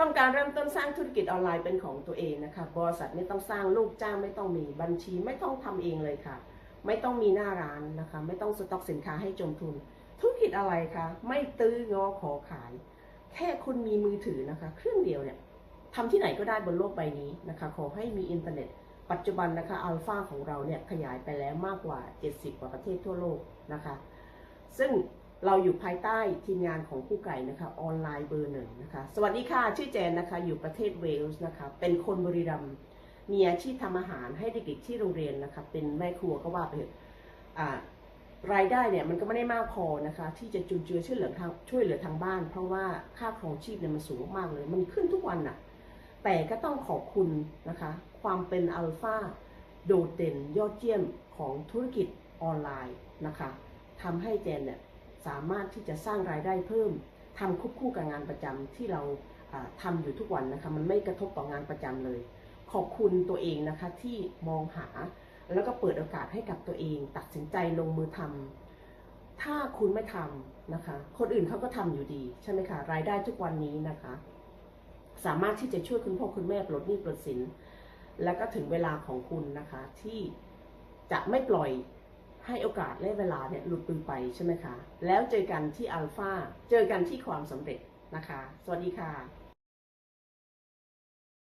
ต้องการเริ่มต้นสร้างธุรกิจออนไลน์เป็นของตัวเองนะคะบริษัทไม่ต้องสร้างลูกจ้างไม่ต้องมีบัญชีไม่ต้องทำเองเลยค่ะ ไม่ต้องมีหน้าร้านนะคะ ไม่ต้องสต็อกสินค้าให้จมทุน ธุรกิจอะไรคะไม่ตื้องอขอขาย แค่คุณมีมือถือนะคะเครื่องเดียวเนี่ยทำที่ไหนก็ได้บนโลกใบนี้นะคะ ขอให้มีอินเทอร์เน็ต ปัจจุบันนะคะอัลฟาของเราเนี่ยขยายไปแล้วมากกว่า 70 กว่าประเทศทั่วโลกนะคะ ซึ่ง เราอยู่ภายใต้ทีมงานของผู้ไก่นะคะออนไลน์เบอร์หนึ่งนะคะสวัสดีค่ะ ชื่อแจนนะคะอยู่ประเทศเวลส์นะคะเป็นคนบรีรัมมีอาชีพทำอาหารให้เด็กๆที่โรงเรียนนะคะเป็นแม่ครัวก็ว่าไปอ่ารายได้เนี่ยมันก็ไม่ได้มากพอนะคะที่จะจุนเจือช่วยเหลือทางช่วยเหลือทางบ้าน เพราะว่าค่าครองชีพเนี่ยมันสูงมากเลย มันขึ้นทุกวันน่ะแต่ก็ต้องขอบคุณนะคะ ความเป็นอัลฟาโดดเด่นยอดเยี่ยมของธุรกิจออนไลน์นะคะทำให้เจนเนี่ย สามารถที่จะสร้างรายได้เพิ่มทำควบคู่กับงานประจำที่เราอ่าทำอยู่ทุกวันนะคะมันไม่กระทบต่องานประจำเลย ขอบคุณตัวเองนะคะที่มองหาแล้วก็เปิดโอกาสให้กับตัวเอง ตัดสินใจลงมือทำถ้าคุณไม่ทำนะคะ คนอื่นเขาก็ทำอยู่ดีใช่ไหมคะรายได้ทุกวันนี้นะคะ สามารถที่จะช่วยคุณพ่อคุณแม่ปลดหนี้ปลดสิน แล้วก็ถึงเวลาของคุณนะคะที่จะไม่ปล่อย ให้โอกาสและเวลาเนี่ยหลุดมือไปใช่ไหมคะ แล้วเจอกันที่อัลฟาเจอกันที่ความสำเร็จนะคะ สวัสดีค่ะ